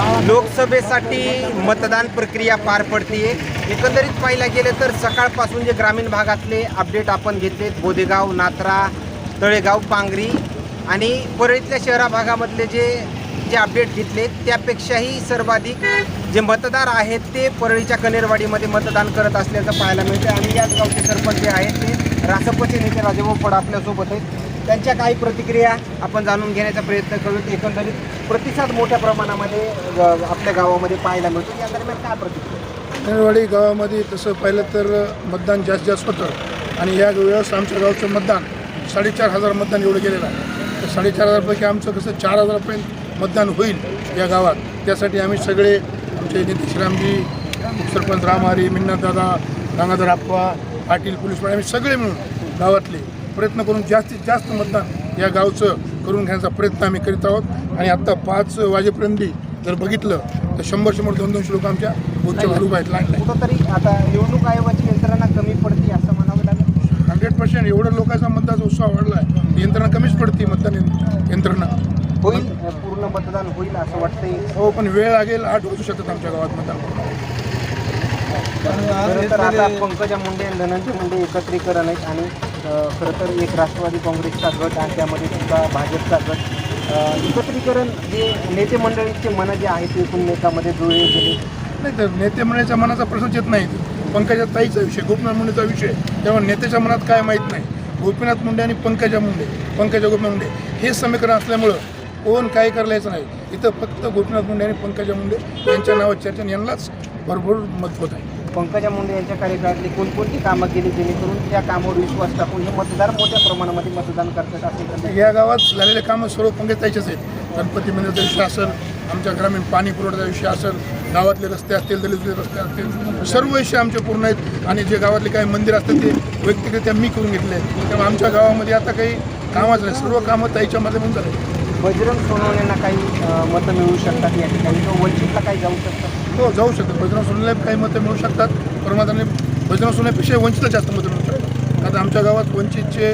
लोकसभेसाठी मतदान प्रक्रिया पार पडते एकंदरीत पाहिलं गेलं तर सकाळपासून जे ग्रामीण भागातले अपडेट आपण घेतलेत बोदेगाव नात्रा तळेगाव पांगरी आणि परळीतल्या शहरा भागामधले जे जे अपडेट घेतले त्यापेक्षाही सर्वाधिक जे मतदार आहेत ते परळीच्या कनेरवाडीमध्ये मतदान करत असल्याचं पाहायला मिळतं आणि याच गावचे सरपंच जे आहेत ते रासपचे नेते राजेभाऊ फड आपल्यासोबत आहेत. त्यांच्या काही प्रतिक्रिया आपण जाणून घेण्याचा प्रयत्न करू एकंदरीत प्रतिसाद मोठ्या प्रमाणामध्ये आपल्या गावामध्ये पाहायला मिळतो. या दरम्यान काय प्रतिक्रिया? कनेरवाडी गावामध्ये तसं पाहिलं तर मतदान जास्त जास्त होतं. आणि या वेळेस आमच्या गावचं मतदान साडेचार हजार मतदान एवढं गेलेलं आहे. तर साडेचार हजारपैकी आमचं कसं चार हजारपर्यंत मतदान होईल या गावात. त्यासाठी आम्ही सगळे आमचे नितीश रामजी उपसरपंच रामहारी मिन्नतदादा गंगाधर आप्पा पाटील पोलीस आम्ही सगळे मिळून गावातले प्रयत्न करून जास्तीत जास्त मतदान या गावचं करून घेण्याचा प्रयत्न आम्ही करीत आहोत. आणि आत्ता पाच वाजेपर्यंत जर बघितलं तर शंभर शंभर दोन दोनशे लोक आमच्या बूथच्या बाहेर आहेत. लाईनला कुठंतरी आता निवडणूक आयोगाची यंत्रणा कमी पडते असं म्हणावं लागेल. हंड्रेड पर्सेंट एवढं लोकांचा मतदानाचा उत्साह वाढला आहे यंत्रणा कमीच पडते मतदान यंत्रणा. होईल पूर्ण मतदान होईल असं वाटतंय. हो पण वेळ लागेल आठ वाजू शकतात आमच्या गावात मतदान. आता पंकजा मुंडे आणि धनंजय मुंडे एकत्रीकरण आहेत आणि खरं तर एक राष्ट्रवादी काँग्रेसचा गट आणि त्यामध्ये सुद्धा भाजपचा गट. एकत्रीकरण जे नेते मंडळीचे मन जे आहेत ते एकूण नेतामध्ये जुळले गेले. नाही तर नेते मंडळीच्या मनाचा प्रश्नच येत नाही. पंकजा ताईचा विषय गोपीनाथ मुंडेचा विषय. तेव्हा नेत्याच्या मनात काय माहीत नाही. गोपीनाथ मुंडे आणि पंकजा मुंडे पंकजा गोपीनाथ मुंडे. हे समीकरण असल्यामुळं कोण काय करायचं नाही. इथं फक्त गोपीनाथ मुंडे आणि पंकजा मुंडे यांच्या नावात चर्चा यांनाच भरपूर मत होत आहे. पंकजा मुंडे यांच्या कार्यकाळातली कोणकोणती कामं केली जेणेकरून त्या कामावर विश्वास टाकून हे मतदार मोठ्या प्रमाणामध्ये मतदान करतात तर या गावात झालेले कामं सर्व पंकज ताईचेच आहेत. गणपती मंदिराचा विषय असेल आमच्या ग्रामीण पाणी पुरवठ्याचा विषय असेल गावातले रस्ते असतील दलितले रस्ते असतील सर्व विषय आमचे पूर्ण आहेत. आणि जे गावातले काही मंदिर असतील ते वैयक्तिकरित्या मी करून घेतले त्यामुळे आमच्या गावामध्ये आता काही कामच नाही. सर्व कामं ताईच्या माध्यमातून झाले. बजरंग सोनवणेंना काही मतं मिळू शकतात या ठिकाणी? किंवा वंचितला काही जाऊ शकतात? हो जाऊ शकतात बजरंग सोनेला काही मतं मिळू शकतात. परमात्माने बजरंग सोनेपेक्षा वंचितला जास्त मतं मिळू शकतात. आता आमच्या गावात वंचितचे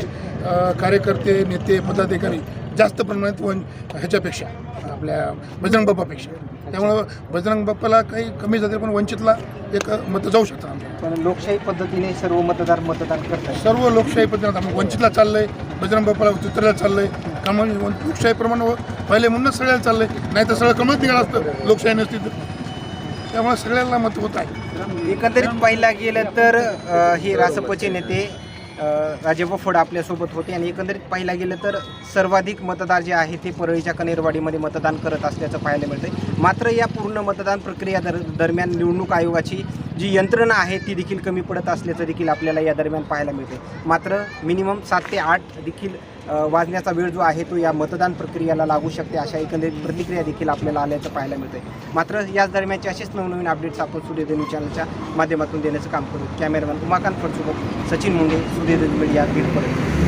कार्यकर्ते नेते पदाधिकारी जास्त प्रमाणात वन ह्याच्यापेक्षा आपल्या बजरंग बाप्पापेक्षा. त्यामुळं बजरंग बाप्पाला काही कमी जातील पण वंचितला एक मतं जाऊ शकतात आमच्या. पण लोकशाही पद्धतीने सर्व मतदार मतदान करतात सर्व लोकशाही पद्धतीनं वंचितला चाललंय बजरंग बाप्पाला चित्राला चाललंय. कमळ लोकशाही प्रमाणे पहिले म्हणूनच सगळ्याला चाललंय. नाही तर सगळं कमळच निघालं असतं. लोकशाही नसती तर त्यामुळे सगळ्यांना मत होत आहे. एकंदरीत पाहिला गेलं तर हे रासपचे नेते राजेबा राजेभाऊ फड आपल्यासोबत होते. आणि एकंदरीत पाहिला गेलं तर सर्वाधिक मतदार जे आहे ते परळीच्या कनेरवाडीमध्ये मतदान करत असल्याचं पाहायला मिळतंय. मात्र या पूर्ण मतदान प्रक्रिया दर दरम्यान निवडणूक आयोगाची जी यंत्रणा आहे ती देखील कमी पडत असल्याचं देखील आपल्याला या दरम्यान पाहायला मिळते मात्र मिनिमम सात ते आठ देखील वाजण्याचा वेळ जो आहे तो या मतदान प्रक्रियेला लागू शकते अशा एकंदरीत प्रतिक्रिया देखील आपल्याला आल्याचं पाहायला मिळते मात्र याच दरम्यानचे असेच नवनवीन अपडेट्स आपण सूर्यदेवी चॅनलच्या माध्यमातून देण्याचं काम करू. कॅमेरामॅन उमाकांत फडसोबत सचिन मुंडे सूर्यदेवी मीडिया बीडपर्यंत